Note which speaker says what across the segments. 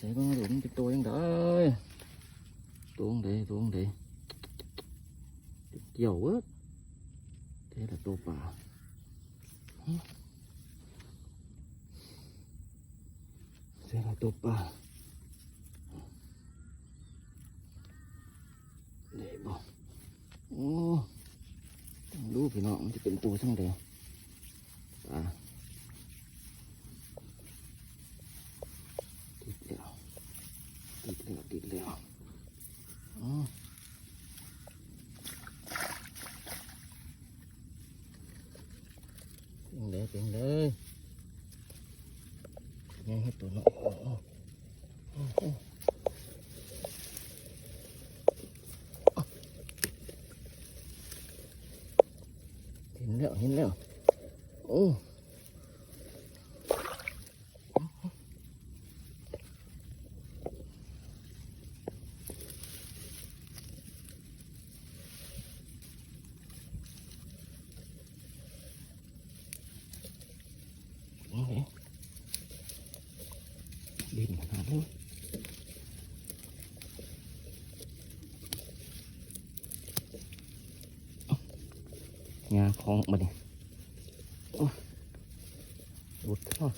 Speaker 1: ใส่บ้างหลุมเป็นตัวยังได้ตัวงเดตัวงเดเกี่ยวเว้ยเท่ละตัวป่าเท่ละตัวป่าเดี๋ยวบอกโอ้ดูพี่น้องมันจะเป็นตัวทั้งเดียวป่าติดแล้วติดแล้วติดแล้วอ๋อ เป็นเลยเป็นเลยยังให้ตัวน้อยอ๋ออ๋ออ๋อเห็นแล้วเห็นแล้วโอ้โอ้โห บินขนาดนี้งาคล้องมาดิหลุดซะหน่อย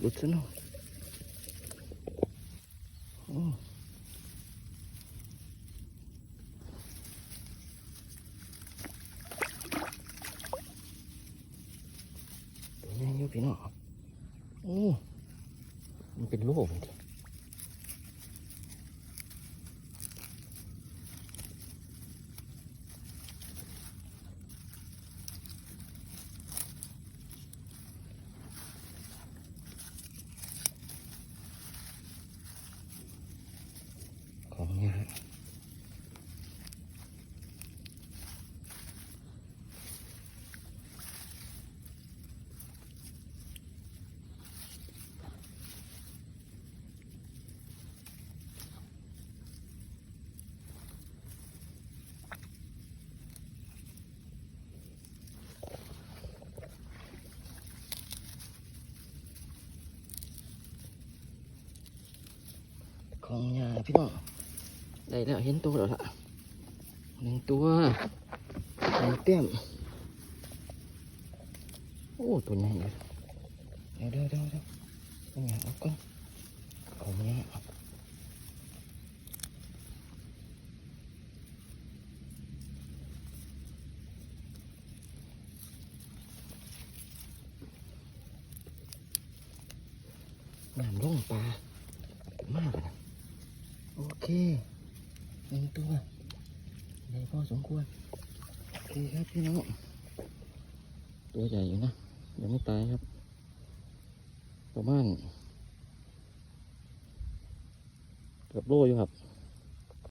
Speaker 1: หลุดซะหน่อยโอ้ตัวใหญ่อยู่พี่น้องโอ้ มันเป็นโลกจริง ของยากพี่น้องได้แล้วเห็นตัวแล้วล่ะหนึ่งตัวหนึ่งเต้มโอ้ตัวใหญ่เลยเดี๋ยวเดี๋ยวเดี๋ยวเดี๋ยวเอาหยาเอาก่อนของเนี้ยน้ำลงปลามากเลยนะ โอ เคหนึ่งตัวใหญ่พอสมควรโอเคครับพี่น้องตัวใหญ่อยู่นะยังไม่ตายครับ ประมาณเกือบโลอยู่ครับ